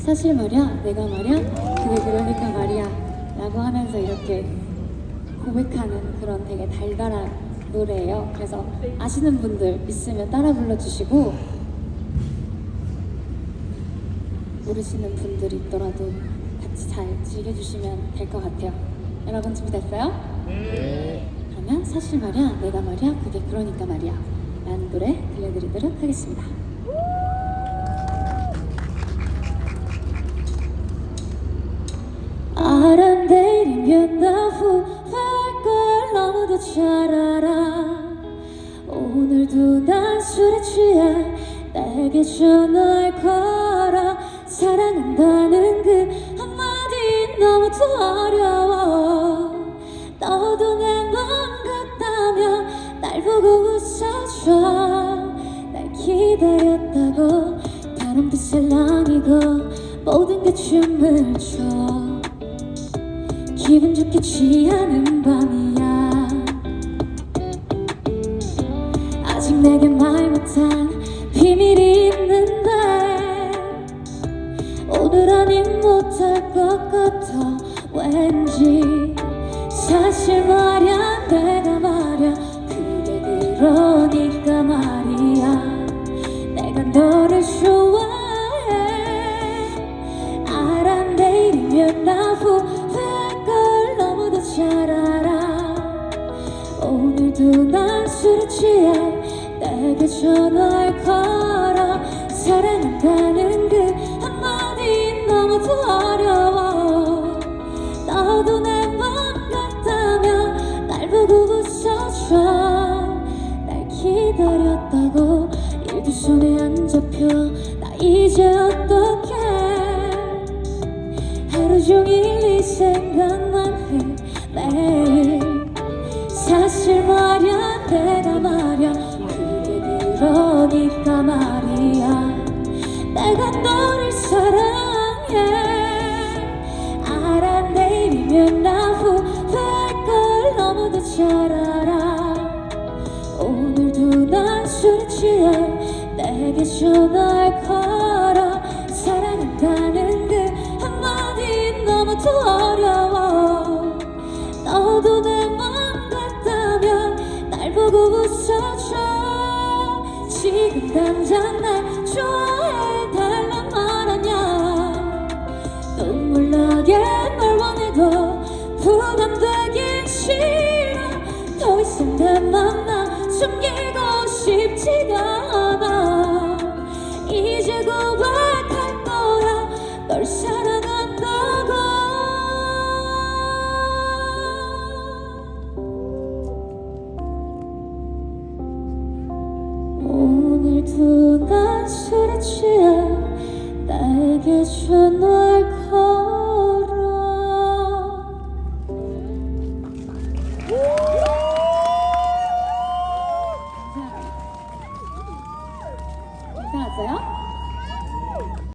사실 말이야, 내가 말이야, 그게 그러니까 말이야 라고 하면서 이렇게 고백하는 그런 되게 달달한 노래예요. 그래서 아시는 분들 있으면 따라 불러주시고 모르시는 분들이 있더라도 같이 잘 즐겨주시면 될 것 같아요. 여러분 준비됐어요? 그러면 사실 말이야, 내가 말이야, 그게 그러니까 말이야 라는 노래 들려드리도록 하겠습니다. 바람 내리면 나 후회할 걸 너무도 잘 알아. 오늘도 난 술에 취해 내게 전화를 걸어 사랑한다는 그 한마디 너무도 어려워. 너도 내 맘 같다면 날 보고 웃어줘. 날 기다렸다고 바람도 살랑이고 모든 게 춤을 춰 기분 좋게 취하는 밤이야. 아직 내게 말 못한 비밀이 있는데 오늘 아님 못할 것 같아. 왠지 사실 말야 내가 말야. 그게 그러니까 말이야. 내가 너를 좋아 난 술에 취해 내게 전화를 걸어 사랑한다는 그 한마디 너무도 어려워. 너도 내맘 같다면 날 보고 웃어줘. 날 기다렸다고 일도 손에 안 잡혀 나 이제 어떡해? 하루 종일 그러니까 말이야. 내가 너를 사랑해. 알아 내일이면 나 후회할 걸 너무도 잘 알아. 오늘도 난 술에 취해 내게 전화를 걸어 사랑한다는 그 한마디 너무도 어려워. 너도 내 맘 같다면 날 보고 웃어줘 지금 당장 날 좋아해 달란 말하냐. 눈물 나게 널 원해도 부담되기 싫어. 더 이상 내 맘나 숨기 난 술에 취해. 나에게 전화